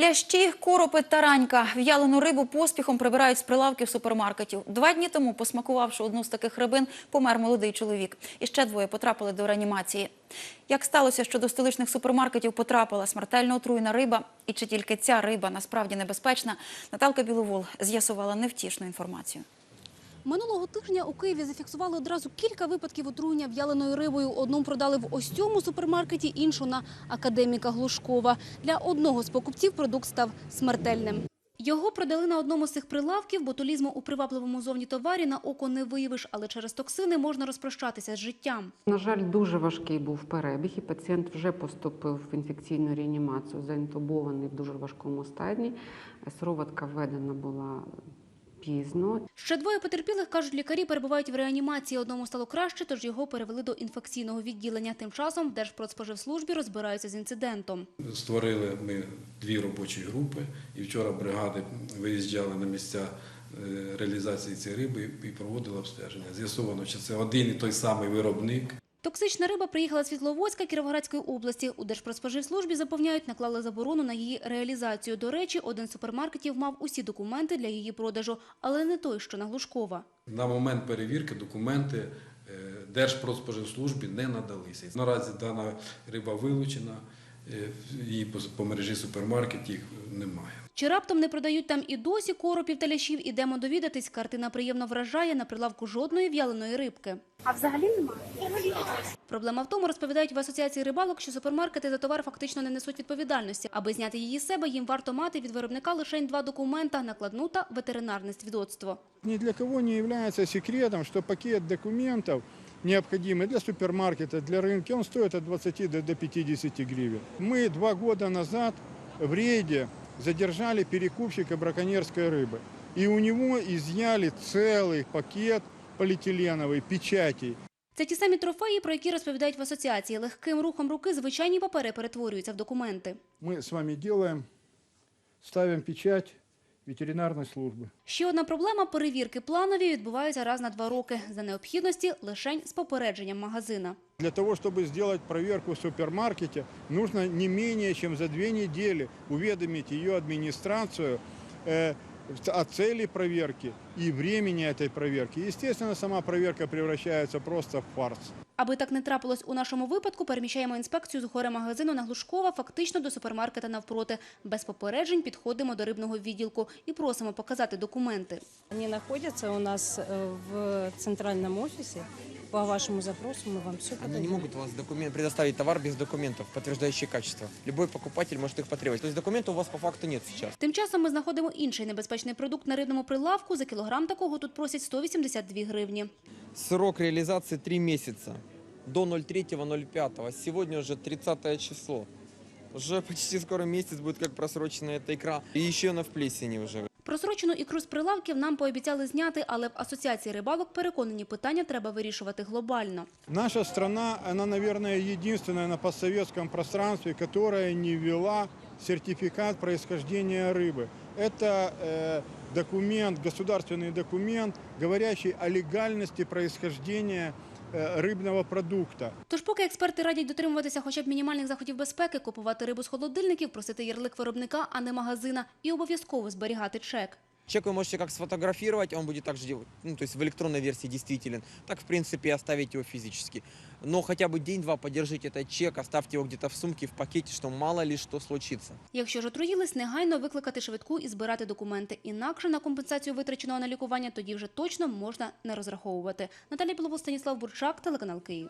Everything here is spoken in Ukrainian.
Лящі, коропи, таранька. В'ялену рибу поспіхом прибирають з прилавків супермаркетів. Два дні тому, посмакувавши одну з таких рибин, помер молодий чоловік. І ще двоє потрапили до реанімації. Як сталося, що до столичних супермаркетів потрапила смертельно отруєна риба, і чи тільки ця риба насправді небезпечна, Наталка Біловол з'ясувала невтішну інформацію. Минулого тижня у Києві зафіксували одразу кілька випадків отруєння в'яленою рибою. Одну продали в ось цьому супермаркеті, іншу на академіка Глушкова. Для одного з покупців продукт став смертельним. Його продали на одному з цих прилавків. Ботулізму у привабливому зовні товарі на око не виявиш, але через токсини можна розпрощатися з життям. На жаль, дуже важкий був перебіг, і пацієнт вже поступив в інфекційну реанімацію, заінтубований в дуже важкому стані. Сироватка введена була пізно. Ще двоє потерпілих, кажуть лікарі, перебувають в реанімації. Одному стало краще, тож його перевели до інфекційного відділення. Тим часом в Держпродспоживслужбі розбираються з інцидентом. Створили ми дві робочі групи, і вчора бригади виїжджали на місця е, реалізації цієї риби і проводили обстеження. З'ясовано, що це один і той самий виробник. Токсична риба приїхала з Світловодська Кіровоградської області. У Держпродспоживслужбі запевняють, наклали заборону на її реалізацію. До речі, один з супермаркетів мав усі документи для її продажу, але не той, що на Глушкова. На момент перевірки документи е, Держпродспоживслужбі не надалися. Наразі дана риба вилучена, е, її по- по мережі супермаркетів немає. Чи раптом не продають там і досі коропів та лящів? Ідемо довідатись. Картина приємно вражає на прилавку жодної в'яленої рибки. А взагалі немає. Проблема в тому, розповідають в асоціації рибалок, що супермаркети за товар фактично не несуть відповідальності. Аби зняти її з себе, їм варто мати від виробника лише два документа – накладну та ветеринарне свідоцтво. Ни для кого не является секретом, что пакет документов, необходимый для супермаркета, для рынка, он стоит от 20 до до 50 гривен. Мы два года назад в рейде задержали перекупщика браконьерской рыбы. И у него изъяли целый пакет полиэтиленовой печатей. Це ті самі трофеї, про які розповідають в асоціації. Легким рухом руки звичайні папери перетворюються в документи. Мы с вами делаем, ставим печать ветеринарной службы. Ще одна проблема – перевірки планові відбуваються раз на два роки. За необхідності – лишень з попередженням магазина. Для того, чтобы сделать проверку в супермаркете, нужно не менее чем за две недели уведомить ее администрацию э, о цели проверки и времени этой проверки. Естественно, сама проверка превращается просто в фарс. Аби так не трапилось у нашому випадку, переміщаємо інспекцію з горе магазину на Глушкова фактично до супермаркета навпроти. Без попереджень підходимо до рибного відділку і просимо показати документи. Они находятся у нас э, в центральном офисе. По вашему запросу мы вам все Они не могут вас документ, предоставить товар без документов, подтверждающих качество. Любой покупатель может их потребовать. То есть документов у вас по факту нет сейчас. Тим часом ми знаходимо інший небезпечний продукт на рибному прилавку. За кілограм такого тут просять 182 гривні. Срок реализации 3 месяца. До 03.05. Сегодня уже 30 число. Уже почти скоро месяц будет как просрочена эта икра. И еще она в плесени уже. Просрочену ікру з прилавків нам пообіцяли зняти, але в Асоціації рибалок переконані, питання треба вирішувати глобально. Наша страна, она, наверное, единственная на постсоветском пространстве, которая не ввела сертификат происхождения рыбы. Это э, документ, государственный документ, говорящий о легальности происхождения э, рыбного продукта. Тож поки експерти радять дотримуватися хоча б мінімальних заходів безпеки, купувати рибу з холодильників, просити ярлик виробника, а не магазина, і обов'язково зберігати чек. Чек вы можете как сфотографировать, он будет также делать, ну, то есть в электронной версии действителен, так в принципе и оставить его физически. Но хотя бы день-два подержите этот чек, оставьте его где-то в сумке, в пакете, что мало ли что случится. Якщо ж отруїлись, негайно викликати швидку і збирати документи. Інакше на компенсацію витраченого на лікування тоді вже точно можна не розраховувати. Наталія Біловол, Станіслав Бурчак, телеканал Київ.